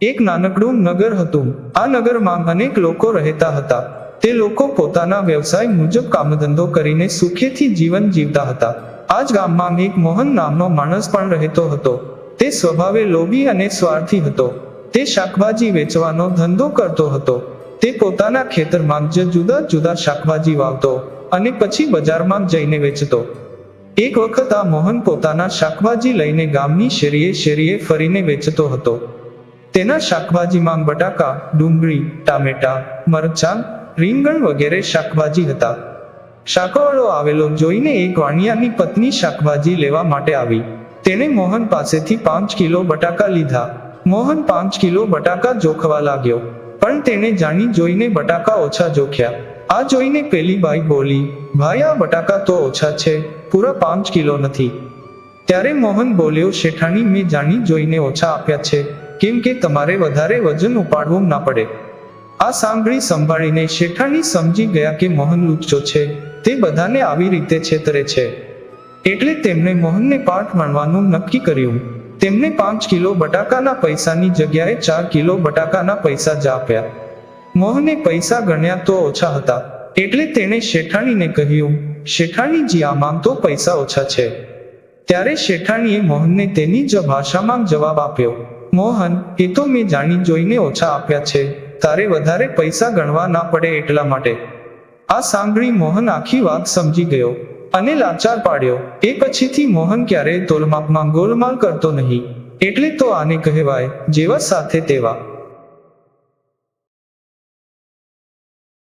એક નાનકડું નગર હતું. આ નગરમાં અનેક લોકો રહેતા હતા. તે લોકો પોતાના વ્યવસાય મુજબ કામધંધો કરીને સુખેથી જીવન જીવતા હતા. આ જ ગામમાં એક મોહન નામનો માણસ પણ રહેતો હતો. તે સ્વભાવે લોભી અને સ્વાર્થી હતો. તે શાકભાજી વેચવાનો ધંધો કરતો હતો. તે પોતાના ખેતરમાં જ જુદા જુદા શાકભાજી વાવતો અને પછી બજારમાં જઈને વેચતો. એક વખત આ મોહન પોતાના શાકભાજી લઈને ગામની શેરીએ શેરીએ ફરીને વેચતો હતો. તેના શાકભાજીમાં બટાકા, ડુંગળી, ટામેટા, મરચાં, રીંગણ વગેરે શાકભાજી હતા. શાકવાળો આવેલો જોઈને એક વાણિયાની પત્ની શાકભાજી લેવા માટે આવી. તેણે મોહન પાસેથી પાંચ કિલો બટાકા લીધા. મોહન પાંચ કિલો બટાકા જોખવા લાગ્યો, પણ તેણે જાણી જોઈને બટાકા ઓછા જોખ્યા. આ જોઈને પેલી બાઈ બોલી, ભાઈ, આ બટાકા તો ઓછા છે, પૂરા પાંચ કિલો નથી. ત્યારે મોહન બોલ્યો, શેઠાણી, મેં જાણી જોઈને ઓછા આપ્યા છે. કેમ કે તમારે વધારે વજન ઉપાડવું ના પડે. આ સાંભળી સંભાળીને શેઠાણી સમજી ગયા કે મોહન લુચ્ચો છે. તે બધાને આવી રીતે છેતરે છે. એટલે તેમણે મોહનને પાઠ માણવાનું નક્કી કર્યું. તેમણે પાંચ કિલો બટાકાના પૈસાની જગ્યાએ ચાર કિલો બટાકાના પૈસા જ આપ્યા. મોહને પૈસા ગણ્યા તો ઓછા હતા. એટલે તેણે શેઠાણીને કહ્યું, શેઠાણીજી આમાં તો પૈસા ઓછા છે. ત્યારે શેઠાણીએ મોહનને તેની જ ભાષામાં જવાબ આપ્યો મોહન એ તો મેં જાણી જોઈને ઓછા આપ્યા છે. તારે વધારે પૈસા ગણવા ના પડે એટલા માટે. આ સાંભળી મોહન આખી વાત સમજી ગયો અને લાચાર પાડ્યો. એ પછીથી મોહન ક્યારેય તોલમાપમાં ગોલમાલ કરતો નહીં. એટલે તો આને કહેવાય જેવા સાથે તેવા.